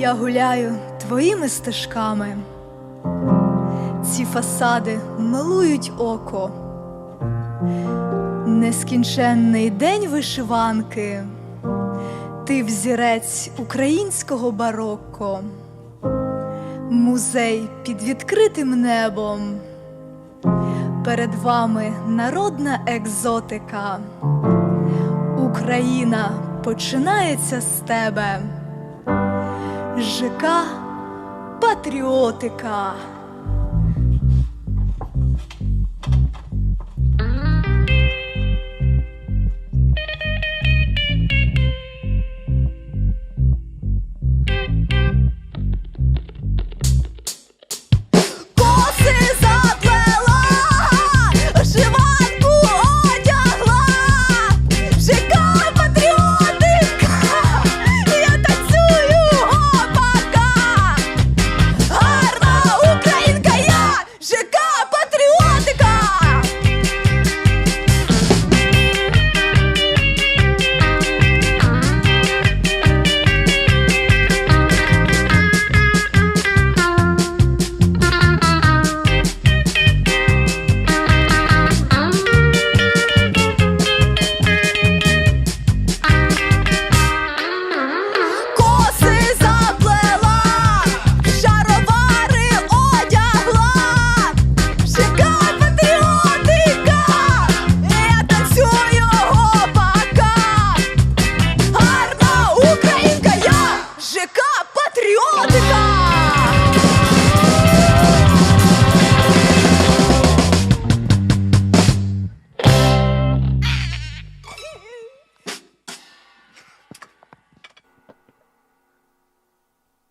Я гуляю твоїми стежками. Ці фасади милують око. Нескінченний день вишиванки. Ти взірець українського барокко. Музей під відкритим небом. Перед вами народна екзотика. Україна починається з тебе. ЖК Патріотика. Portugal!